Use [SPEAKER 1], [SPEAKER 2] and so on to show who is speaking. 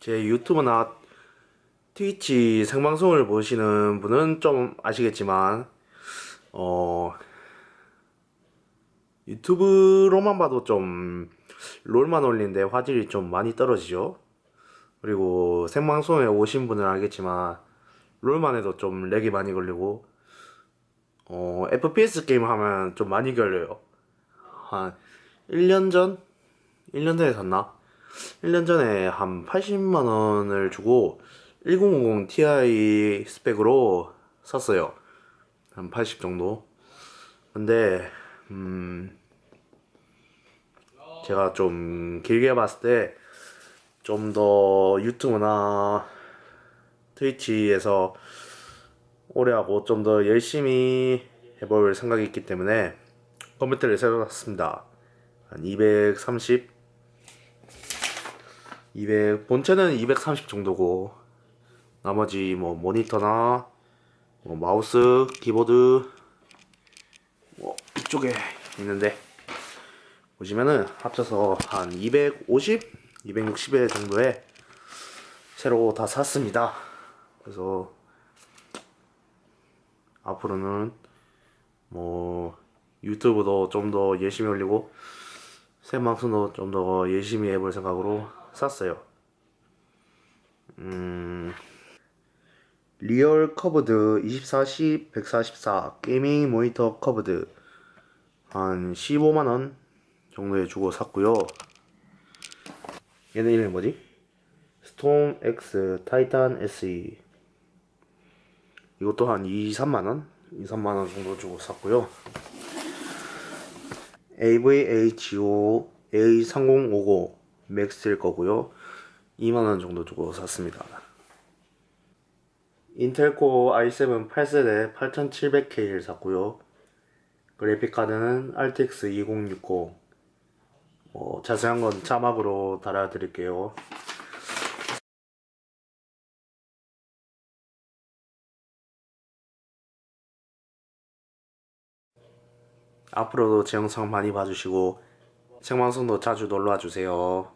[SPEAKER 1] 제 유튜브나 트위치 생방송을 보시는 분은 좀 아시겠지만 어 유튜브로만 봐도 좀 롤만 올리는데 화질이 좀 많이 떨어지죠. 그리고 생방송에 오신 분은 알겠지만 롤만 해도 좀 렉이 많이 걸리고 어 FPS 게임 하면 좀 많이 걸려요. 한 1년 전? 1년 전에 샀나? 1년 전에 한 80만 원을 주고 1050 Ti 스펙으로 샀어요. 한 80 정도. 근데 음 제가 좀 길게 봤을 때 좀 더 유튜브나 트위치에서 오래 하고 좀 더 열심히 해볼 생각이 있기 때문에 컴퓨터를 새로 샀습니다. 한 230, 200 본체는 230 정도고 나머지 뭐 모니터나 뭐 마우스, 키보드 뭐 이쪽에 있는데 보시면은 합쳐서 한 250, 260회 정도에 새로 다 샀습니다. 그래서 앞으로는 뭐 유튜브도 좀 더 열심히 올리고 생방송도 좀 더 열심히 해볼 생각으로 샀어요. 음, 리얼 커브드 24C 144 게이밍 모니터 커브드 한 15만원 정도에 주고 샀고요. 얘는 이름이 뭐지? 스톰 X 타이탄 SE 이것도 한 2, 3만원? 2, 3만원 정도 주고 샀고요. AVHO A3050 맥스일 거고요. 2만원 정도 주고 샀습니다. 인텔코 i7 8세대 8700K를 샀고요. 그래픽카드는 RTX 2060. 뭐 자세한 건 자막으로 달아드릴게요. 앞으로도 제 영상 많이 봐주시고 생방송도 자주 놀러와 주세요.